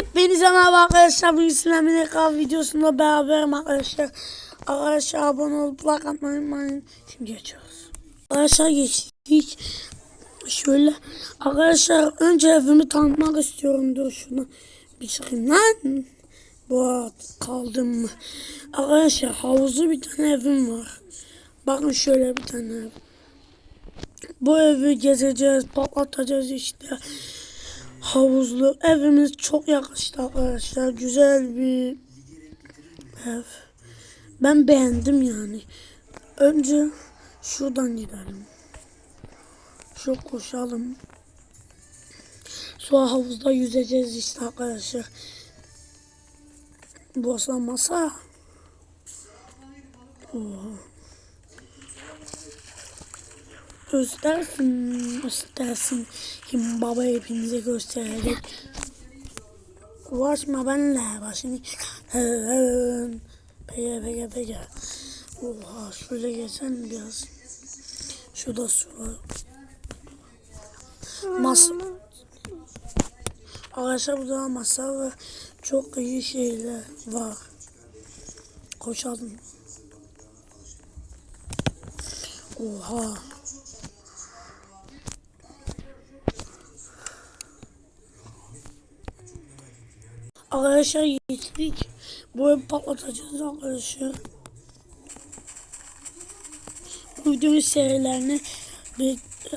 Hepinize merhaba arkadaşlar. Bu İslam'ın ekran videosunda beraberim arkadaşlar. Arkadaşlar abone olup like atmayı unutmayın. Şimdi geçiyoruz. Arkadaşlar geçtik. Şöyle arkadaşlar önce evimi tanıtmak istiyorum. Dur şunu bir çıkayım lan. Bu kaldım mı? Arkadaşlar havuzlu bir tane evim var. Bakın şöyle bir tane ev. Bu evi gezeceğiz, patlatacağız işte. Havuzlu evimiz çok yakıştı arkadaşlar. Güzel bir ev. Ben beğendim yani. Önce şuradan gidelim. Şu koşalım. Sonra havuzda yüzeceğiz işte arkadaşlar. Burası masa. Oha. Göstersin, göstersin. Kim baba hepinize gösterecek. Uğraşma benimle başını. Pege pege pege. Oha şöyle geçelim biraz. Şurada su var. Masa. Arkadaşlar burada masa ve çok iyi şeyler var. Koşalım. Oha. Arkadaşlar. Bu evi patlatacağız arkadaşlar. Bu videonun serilerini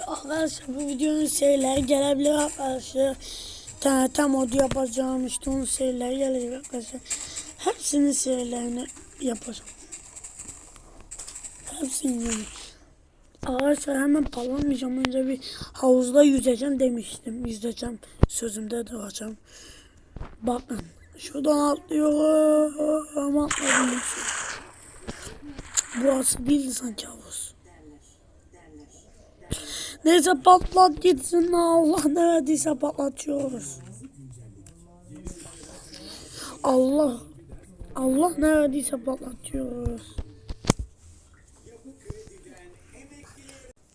arkadaşlar bu videonun serileri gelebilir arkadaşlar. TNT modu yapacağım işte onun serileri gelecek arkadaşlar. Hepsinin serilerini yapacağım. Hepsini yani. Arkadaşlar hemen patlamayacağım. Önce bir havuzda yüzeceğim demiştim. Yüzeceğim. Sözümde duracağım. Bakın. Şuradan atlıyorum. Atladım. Burası değildi sanki havuz. Neyse patlat gitsin. Allah ne verdiyse patlatıyoruz. Allah. Allah ne verdiyse patlatıyoruz.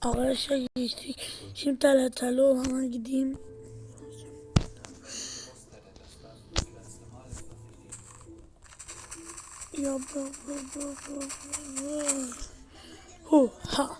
Arkadaşlar geçtik. Şimdi tele tele olana gideyim. 要不要不不不不不要。不好。